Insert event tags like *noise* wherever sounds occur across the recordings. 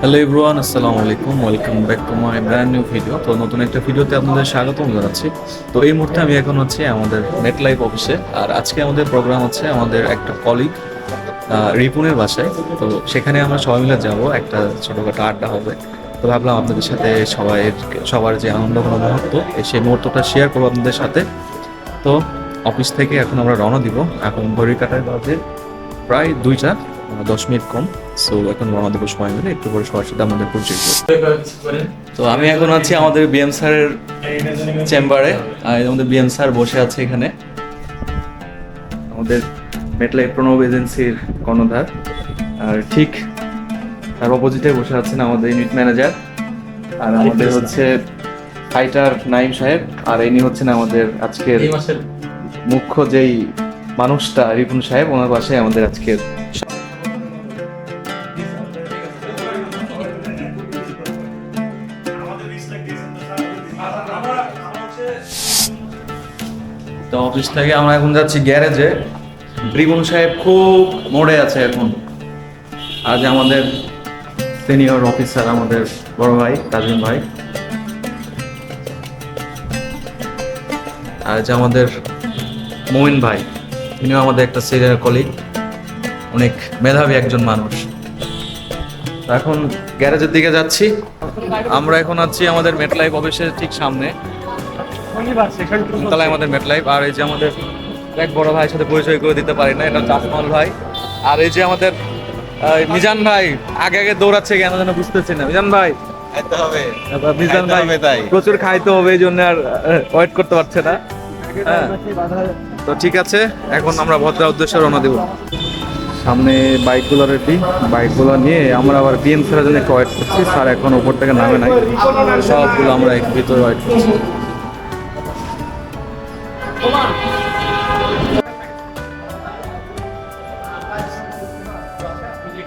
Hello everyone, আসসালামু আলাইকুম। Welcome back to my brand new video. তো নতুন একটা ভিডিওতে আপনাদের স্বাগতম জানাচ্ছি। তো এই মুহূর্তে আমি এখন হচ্ছে আমাদের নেট লাইফ অফিসে। আর আজকে আমাদের প্রোগ্রাম হচ্ছে আমাদের একটা কলিগ রিপুনের বাসায়। তো সেখানে আমরা সবাই মিলে যাব। একটা ছোটোখাটো আড্ডা হবে। তো ভাবলাম আপনাদের সাথে সবাই সবার যে আনন্দ কোনো মুহূর্ত সেই মুহূর্তটা শেয়ার করব আপনাদের সাথে। তো অফিস থেকে এখন আমরা রওনা দিব। এখন ঘড়ি কাটায় বাজে প্রায় দুইটা আহ, দশ মিনিট কম। সো এখন রওনা দেবো সময় মিলে একটু পরে সবার সাথে আমাদের পরিচয়। তো আমি এখন আছি আমাদের বিএম স্যারের চেম্বারে আর আমাদের বিএম স্যার বসে আছে এখানে। আমাদের মেটলাই প্রণব এজেন্সির কর্ণধার। আর ঠিক তার অপোজিটে বসে আছেন আমাদের ইউনিট ম্যানেজার আর আমাদের হচ্ছে ফাইটার নাইম সাহেব আর ইনি হচ্ছেন আমাদের আজকের মুখ্য যেই মানুষটা রিপুন সাহেব ওনার বাসায় আমাদের আজকের তো অফিস থেকে আমরা এখন যাচ্ছি গ্যারেজে রিপুন সাহেব খুব মোড়ে আছে এখন। আজ আমাদের সিনিয়র অফিসার আমাদের বড় ভাই কাজিম ভাই। আর যে আমাদের মোমিন ভাই তিনিও আমাদের একটা সিনিয়র কলিগ অনেক মেধাবী একজন মানুষ। এখন গ্যারেজের দিকে যাচ্ছি। আমরা এখন আছি আমাদের মেটলাইফ অফিসের ঠিক সামনে। তাহলে আমাদের মেটলাইফ আর এই যে আমাদের এক বড় ভাইয়ের সাথে পরিচয় করে দিতে পারি না, এটা হচ্ছে ভাই। আর এই যে আমাদের মিজান ভাই আগে আগে দৌড়াচ্ছে কেন যেন বুঝতেছি না। মিজান ভাই। মিজান ভাই প্রচুর খাইতে হবে এই জন্য আর ওয়েট করতে পারছে না। হ্যাঁ। তো ঠিক আছে এখন আমরা ভদ্রা উদ্দেশ্যে রওনা দেব। সামনে বাইকগুলো রেডি বাইকগুলো নিয়ে আমরা আবার বিএম ফেরার জন্য একটু ওয়েট করছি। স্যার এখন উপর থেকে নামে নাই। সবগুলো আমরা ভিতরে ওয়েট করছি।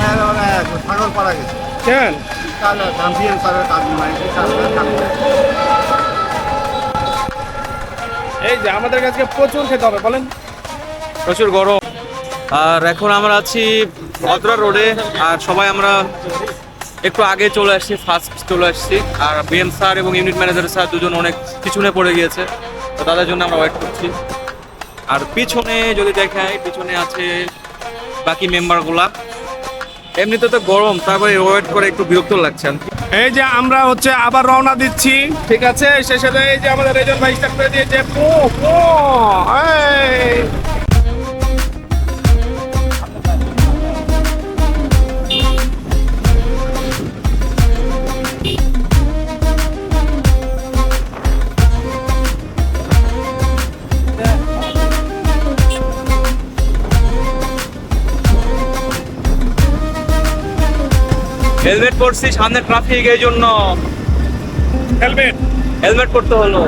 ঘুড়িটা দিলেন ছাগল পাড়া গেছে। কেন? তাহলে কাজ নাই এই যে আমাদের কাছে প্রচুর খেতে হবে বলেন। প্রচুর গরম। আর এখন আমরা আছি ভদ্রা রোডে আর সবাই আমরা একটু আগে চলে আসছি ফার্স্ট চলে আসছি। আর বিএম স্যার এবং ইউনিট ম্যানেজার স্যার দুজন অনেক পিছনে পড়ে গিয়েছে তো তাদের জন্য আমরা ওয়েট করছি। আর পিছনে যদি দেখাই পিছনে আছে বাকি মেম্বারগুলা এমনিতে তো গরম, তারপরে ওয়েট করে একটু বিরক্ত লাগছে এই যে আমরা হচ্ছে আবার রওনা দিচ্ছি। ঠিক আছে, শেষে এই যে আমাদের রেজন ভাই স্টার্ট করে দিয়েছে। পো পো, এই। হেলমেট পরছি সামনে ট্রাফিক এই জন্য। হেলমেট হেলমেট পরতে হলো।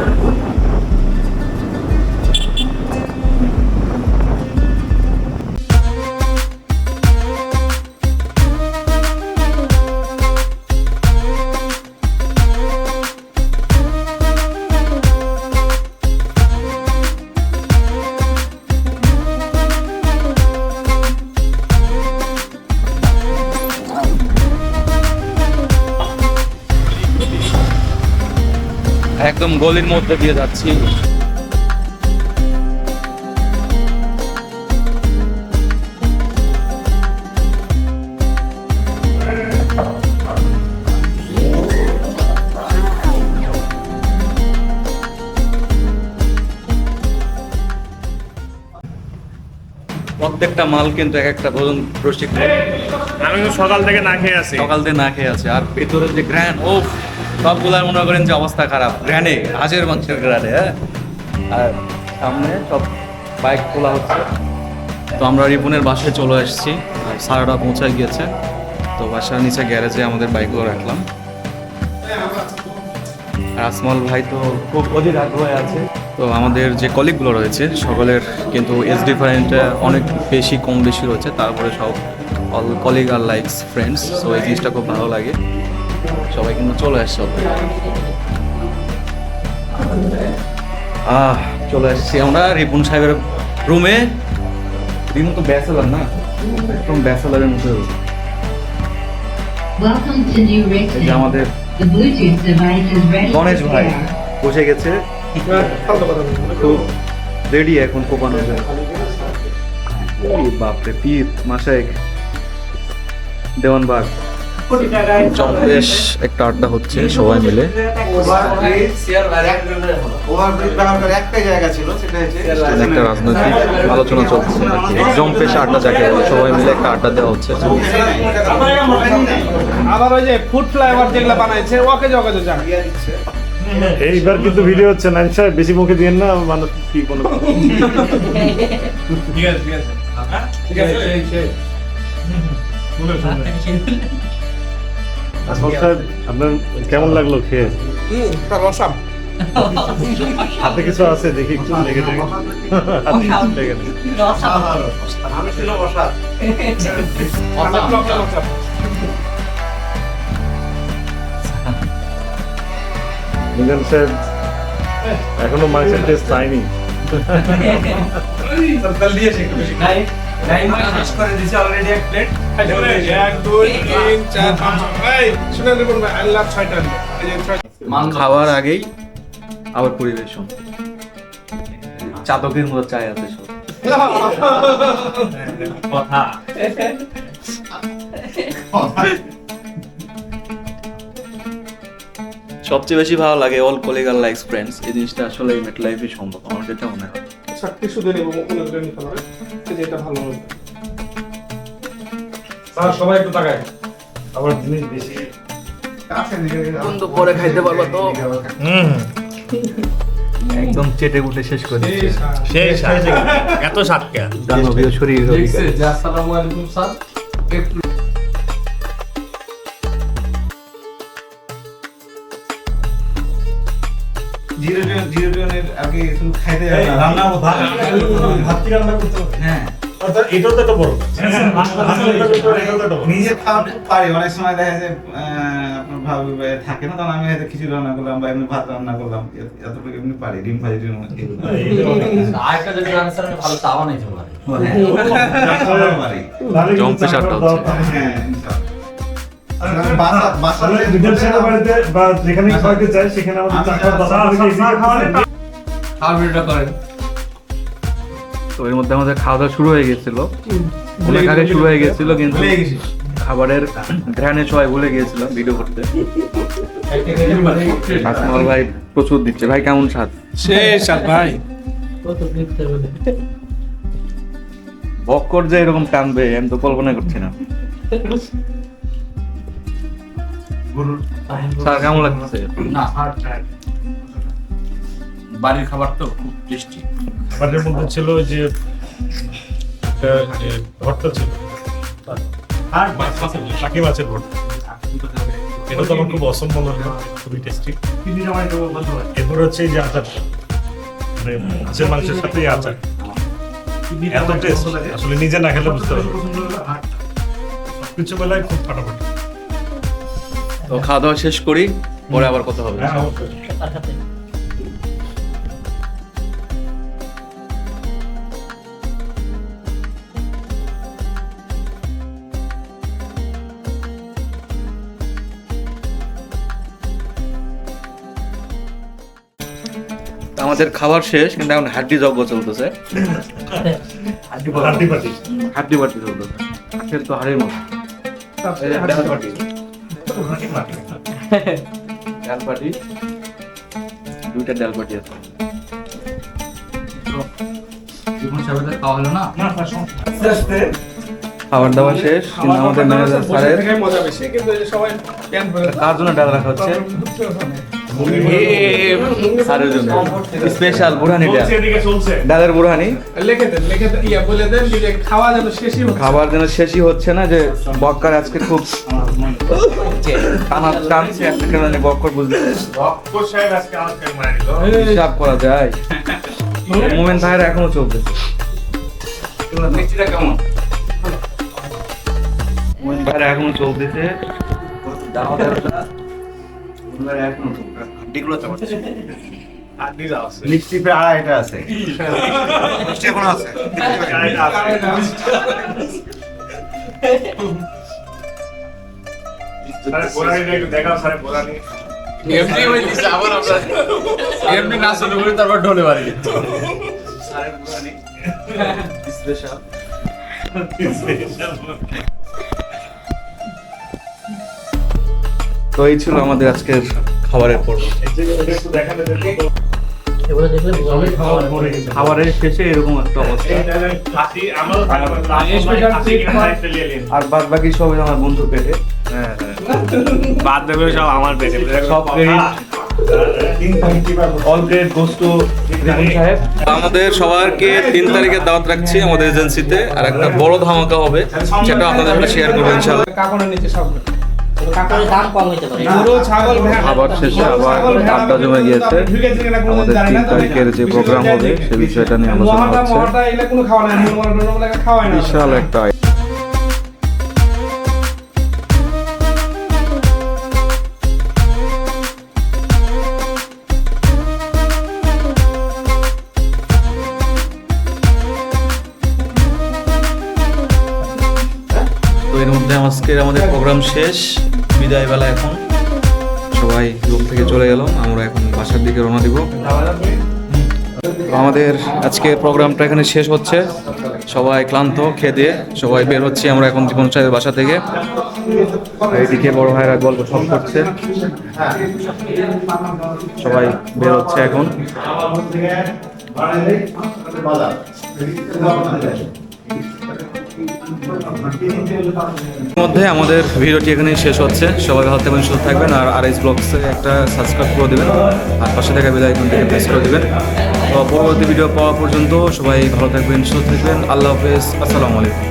একদম গলির মধ্যে দিয়ে যাচ্ছি। প্রত্যেকটা মাল কিন্তু এক একটা ভোজন রসিক আমি সকাল থেকে না খেয়ে আছি। সকাল থেকে না খেয়ে আছে। আর ভেতরে যে গ্র্যান্ড ও সবগুলার মনে করেন যে অবস্থা খারাপ। গ্রানে হাঁসের মাংসের গ্রানে হ্যাঁ? আর সামনে সব বাইক তোলা হচ্ছে। তো আমরা রিপনের বাসায় চলে এসেছি আর সারাটা পৌঁছায় গিয়েছে। তো বাসার নিচে গ্যারেজে আমাদের বাইকগুলো রাখলাম। আর আসমল ভাই তো খুব অধীর আগ্রহে আছে। তো আমাদের যে কলিগগুলো রয়েছে, সকলের কিন্তু এজ ডিফারেন্টটা অনেক বেশি কম বেশি রয়েছে। তারপরে সব অল কলিগ আর লাইকস ফ্রেন্ডস সো এই জিনিসটা খুব ভালো লাগে। সবাই কিন্তু চলে আসছে আহ চলে আসছি আমরা রিপুন সাহেবের রুমে রিমু তো ব্যাচেলার না? একদম ব্যাচেলারের মতো. আমাদের গণেশ ভাই বসে গেছে। খুব রেডি এখন কোপানো যায়। বাপরে পীর মাসায়েক দেওয়ানবাগ। বেশ একটা আড্ডা হচ্ছে সবাই মিলে। ওভারব্রিজ ব্যবহার একটাই জায়গা ছিল সেটা হচ্ছে একটা রাজনৈতিক আলোচনা চলছে জম্পেশ আড্ডা যাকে সবাই মিলে একটা আড্ডা দেওয়া হচ্ছে। আবার ওই যে ফুড ফ্লাইওভার যেগুলো বানাইছে ওকে যান এইবার কিন্তু ভিডিও হচ্ছে না সাহেব বেশি মুখে দিয়ে না মানুষ কি কোনো ঠিক আছে ঠিক আছে। ঠিক আছে সাহেব আপনার কেমন লাগল খেয়ে? হুম রসাম। হাতে কিছু আছে দেখি একটু লেগে দেখি। হাতে কিছু লেগে দেখি আমি ছিল বসা মিজান সাহেব এখনও মাংসের টেস্ট পাইনি *laughs* এক দুই তিন চার পাঁচ এই শুনে রিপোর্ট ভাই আল্লাহ ছয়টা এই যে ছয়টা খাওয়ার আগেই আবার পরিবেশন। চাতকের মতো চাই আছে সব। সবচেয়ে বেশি ভালো লাগে অল কলিগাল লাইক্স ফ্রেন্ডস এই জিনিসটা আসলে মেট লাইফে সম্ভব আমার যেটা মনে হয়। চাকরি শুধু নেব ধরে যে এটা ভালো হবে। স্যার সবাই একটু তাকায়। আমার জিনিস বেশি। পরে খাইতে পারব তো। *laughs* একদম চেটে গুটে শেষ করে শেষ এত সাতকা শরীর আগে শুধু খাইতে যাবে না। রান্না ভাত কি রান্না করতে হবে। হ্যাঁ। অর্থাৎ এটাও তো একটা বড়। নিজে খাওয়াতে পারি। অনেক সময় দেখা যায় আপনার ভাবি থাকে না তখন আমি হয়তো খিচুড়ি রান্না করলাম বা এমনি ভাত রান্না করলাম। এতটুকু এমনি পারি ডিম ভাজি ডিম আরেকটা যদি আনসার আমি ভালো চা বানাইতে পারি। হ্যাঁ, খাওয়াও পারি। জম্পে সারটা হচ্ছে। হ্যাঁ, ইনশাআল্লাহ। আর বাসা- বাসাতে মানে বিদেশ সেনা বাড়িতে বা যেখানে খাওয়াতে চাই সেখানে আমাদের খাওয়ার ভিডিওটা করেন। তো এর মধ্যে আমাদের খাওয়া দাওয়া শুরু হয়ে গেছিল। অনেক আগে শুরু হয়ে গেছিল কিন্তু খাবারের ঘ্রাণে সবাই ভুলে গিয়েছিলাম ভিডিও করতে। আসমাল ভাই প্রচুর দিচ্ছে। ভাই কেমন স্বাদ? শেষ আর ভাই। বক্কর যে এরকম টানবে আমি তো কল্পনা করছি না। স্যার কেমন লাগছে? না বাড়ির খাবার তো খুব টেস্টি। খাবারের মধ্যে ছিল যে ভর্তা ছিল। আর? মাছ মাছের ভর্তা। এটা তো আমার খুব অসম মনে হলো খুবই টেস্টি এরপর হচ্ছে এই যে আচারটা মানে মাছের মাংসের সাথে আচার। এত টেস্ট আসলে নিজে না খেলে বুঝতে পারব। সবকিছু বেলায় খুব ফাটাফাটি। তো খাওয়া দাওয়া শেষ করি পরে আবার কথা হবে। আমাদের খাবার শেষ কিন্তু এখন হাড্ডি যজ্ঞ চলতেছে। হাড্ডি পাটি হাড্ডি চলতেছে। হাটের তো হাড়ের মতো ডাল দুইটা ডাল আছে। খাবার দাবার শেষ কিন্তু আমাদের ম্যানেজার স্যারের থেকে মজা বেশি কিন্তু এই যে সবাই প্যান্ট পরে কার জন্য ডাল রাখা হচ্ছে? স্পেশাল ডালের বুড়ানি খাবার যেন শেষই হচ্ছে না যে বক্কার আজকে খুব টানা টানছে বক্কর মারা হিসাব করা যায় মোমেন্ট ভাইরা এখনও চলতেছে মিষ্টিটা কেমন ভাইরা এখনও চলতেছে আড়াইটা আছে। আছে। এমনি না শুরু করি তারপর ঢোলে বাড়ি। স্পেশাল। তো এই ছিল আমাদের আজকের খাবারের পর্ব। খাবারের শেষে এরকম একটা অবস্থা। আর বাদ বাকি সব আমার বন্ধু পেটে। বাদ দেবে সব আমার পেটে। সব credit all grade goes to সাহেব। আমাদের সবারকে তিন তারিখে দাওয়াত রাখছি আমাদের এজেন্সিতে। আর একটা বড় ধামাকা হবে সেটা আপনাদের সাথে শেয়ার করব ইনশাল্লাহ আবার শেষে আবার আড্ডা জমে গিয়েছে। আমাদের তিন তারিখের যে প্রোগ্রাম হবে সে বিষয়টা নিয়ে আলোচনা মহাটা হচ্ছে মহাটা এগুলা তো এর মধ্যে আজকের আমাদের প্রোগ্রাম শেষ। বিদায় বেলা এখন। সবাই রুম থেকে চলে গেল। আমরা এখন বাসার দিকে রওনা দিব। আমাদের আজকের প্রোগ্রামটা এখানে শেষ হচ্ছে। সবাই ক্লান্ত খেয়ে সবাই বের হচ্ছে আমরা এখন জীবন সাহেবের বাসা থেকে। এইদিকে বড় ভাইরা গল্প সব করছে। সবাই বের হচ্ছে এখন। মধ্যে আমাদের ভিডিওটি এখানে শেষ হচ্ছে। সবাই ভালো থাকবেন, সুস্থ থাকবেন, আর আর এস ব্লগসে একটা সাবস্ক্রাইব করে দেবেন, আর পাশে থাকা বেল থেকে প্রেস করে দেবেন। তো পরবর্তী ভিডিও পাওয়া পর্যন্ত সবাই ভালো থাকবেন, সুস্থ থাকবেন। আল্লাহ হাফেজ, আসসালামু আলাইকুম।